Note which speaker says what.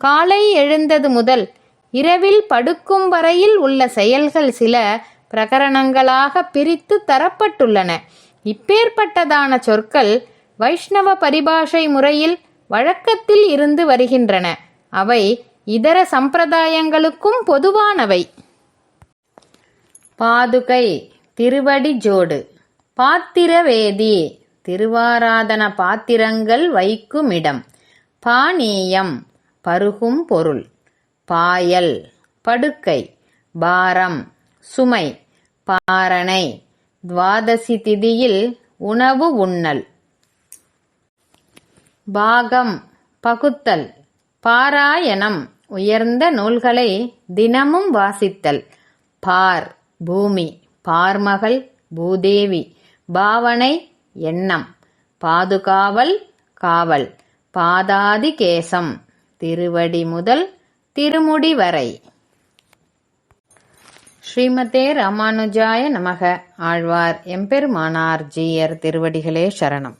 Speaker 1: காலை எழுந்தது முதல் இரவில் படுக்கும் வரையில் உள்ள செயல்கள் சில பிரகரணங்களாக பிரித்து தரப்பட்டுள்ளன. இப்பேற்பட்டதான சொற்கள் வைஷ்ணவ பரிபாஷை முறையில் வழக்கத்தில் இருந்து வருகின்றன. அவை இதர சம்பிரதாயங்களுக்கும் பொதுவானவை. பாதுகை திருவடி ஜோடு பாத்திரவேதி திருவாராதன பாத்திரங்கள் வைக்குமிடம் பானீயம் பருகும் பொருள். பாயல் படுக்கை பாரம் சுமை பாரணை துவாதசி திதியில் உணவு உண்ணல். பாகம் பகுத்தல் பாராயணம் உயர்ந்த நூல்களை தினமும் வாசித்தல். பார் பூமி பார்மகள் பூதேவி பாவனை எண்ணம். பாதுகாவல் காவல். பாதாதி கேசம். திருவடி முதல் திருமுடி வரை. ஸ்ரீமதே ராமானுஜாய நமக. ஆழ்வார் எம்பெருமானார் ஜீயர் திருவடிகளே சரணம்.